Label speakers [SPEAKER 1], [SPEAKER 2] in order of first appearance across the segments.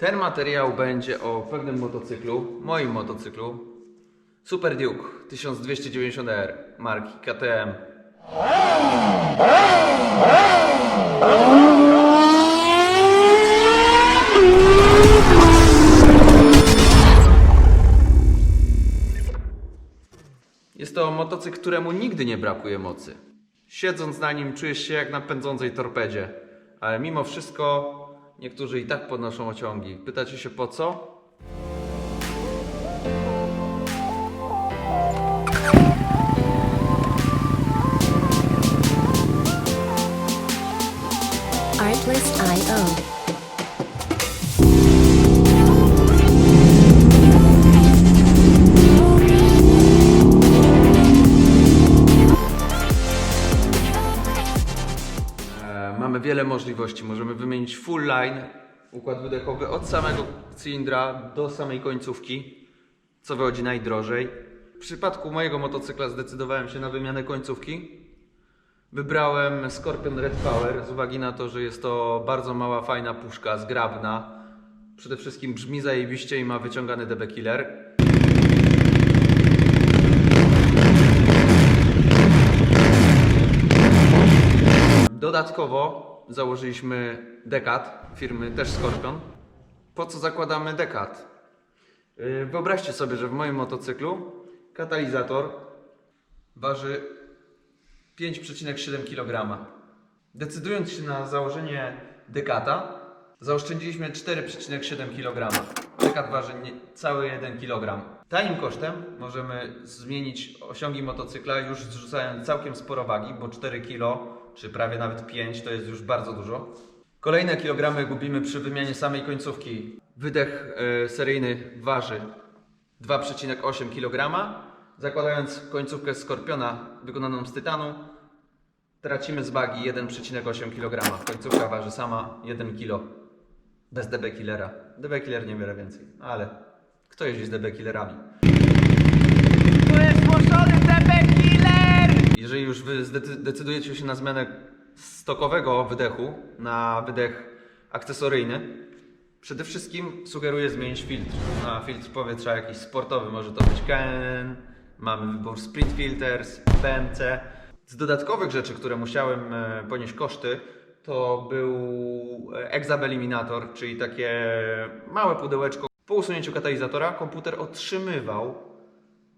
[SPEAKER 1] Ten materiał będzie o pewnym motocyklu, moim motocyklu. Super Duke 1290R marki KTM. Jest to motocykl, któremu nigdy nie brakuje mocy. Siedząc na nim czujesz się jak na pędzącej torpedzie, ale mimo wszystko niektórzy i tak podnoszą ociągi. Pytacie się po co? Mamy wiele możliwości. Możemy wymienić full line, układ wydechowy od samego cylindra do samej końcówki, co wychodzi najdrożej. W przypadku mojego motocykla zdecydowałem się na wymianę końcówki. Wybrałem Scorpion Red Power z uwagi na to, że jest to bardzo mała, fajna puszka, zgrabna. Przede wszystkim brzmi zajebiście i ma wyciągany DB Killer. Dodatkowo założyliśmy Decat firmy też Scorpion. Po co zakładamy Decat? Yy, Wyobraźcie sobie, że w moim motocyklu katalizator waży 5,7 kg. Decydując się na założenie Decata, zaoszczędziliśmy 4,7 kg. Decat waży cały 1 kg. Tanim kosztem możemy zmienić osiągi motocykla już zrzucając całkiem sporo wagi, bo 4 kg czy prawie nawet 5 to jest już bardzo dużo. Kolejne kilogramy gubimy przy wymianie samej końcówki. Wydech e, seryjny waży 2,8 kg. Zakładając końcówkę Skorpiona wykonaną z tytanu, tracimy z wagi 1,8 kg. Końcówka waży sama 1 kg. Bez DB Killera. DB Killer niewiele więcej, ale kto jeździ z DB Killerami?
[SPEAKER 2] To jest zgłoszony DB Killer!
[SPEAKER 1] Jeżeli już wy decydujecie się na zmianę stokowego wydechu na wydech akcesoryjny, przede wszystkim sugeruję zmienić filtr. Na filtr powietrza jakiś sportowy, może to być KN, mamy wybór Split Filters, BMC. Z dodatkowych rzeczy, które musiałem e, ponieść koszty, to był e, Exab Eliminator, czyli takie małe pudełeczko. Po usunięciu katalizatora komputer otrzymywał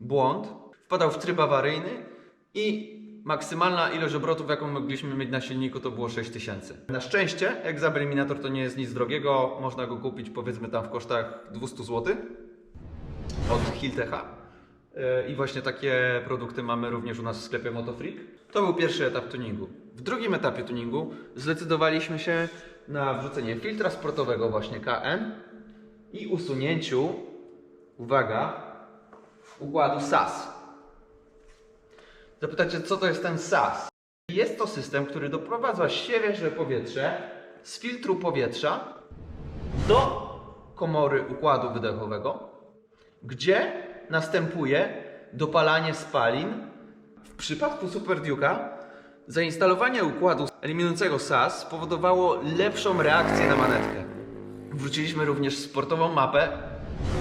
[SPEAKER 1] błąd, wpadał w tryb awaryjny i maksymalna ilość obrotów, jaką mogliśmy mieć na silniku, to było 6000. Na szczęście, jak Eliminator to nie jest nic drogiego, można go kupić powiedzmy tam w kosztach 200 zł od Hiltecha. Yy, I właśnie takie produkty mamy również u nas w sklepie Motofreak. To był pierwszy etap tuningu. W drugim etapie tuningu zdecydowaliśmy się na wrzucenie filtra sportowego właśnie KN i usunięciu, uwaga, układu SAS. Zapytacie, co to jest ten SAS? Jest to system, który doprowadza świeże powietrze z filtru powietrza do komory układu wydechowego, gdzie następuje dopalanie spalin. W przypadku Super Duke'a zainstalowanie układu eliminującego SAS spowodowało lepszą reakcję na manetkę. Wrzuciliśmy również sportową mapę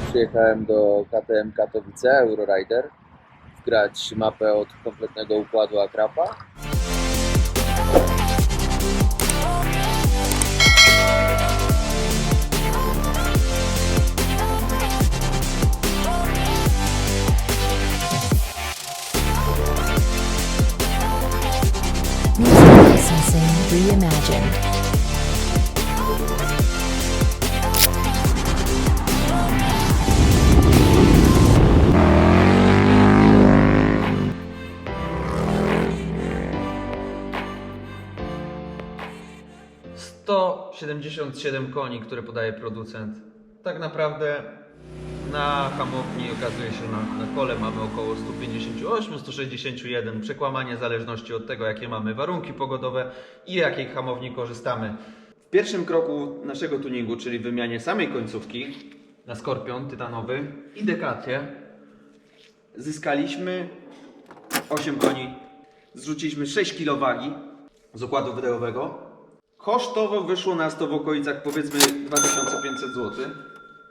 [SPEAKER 3] Przyjechałem do KTM Katowice Eurorider wgrać mapę od kompletnego układu Akrapa.
[SPEAKER 4] Reimagined.
[SPEAKER 1] Sto 177 koni, które podaje producent. Tak naprawdę na hamowni okazuje się, na, na kole mamy około 158-161. Przekłamanie w zależności od tego, jakie mamy warunki pogodowe i jakiej hamowni korzystamy. W pierwszym kroku naszego tuningu, czyli wymianie samej końcówki na Skorpion tytanowy i Dekatie, zyskaliśmy 8 koni, zrzuciliśmy 6 kg z układu wydechowego, Kosztowo wyszło nas to w okolicach powiedzmy 2500 zł.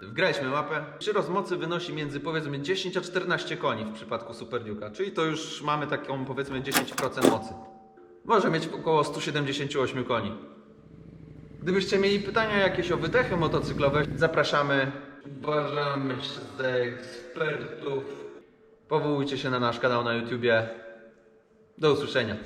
[SPEAKER 1] Wgraliśmy mapę. Przyrost mocy wynosi między powiedzmy 10 a 14 koni w przypadku Super Duke'a, czyli to już mamy taką powiedzmy 10% mocy. Może mieć około 178 koni. Gdybyście mieli pytania jakieś o wydechy motocyklowe, zapraszamy. Uważamy się za ekspertów. Powołujcie się na nasz kanał na YouTubie. Do usłyszenia.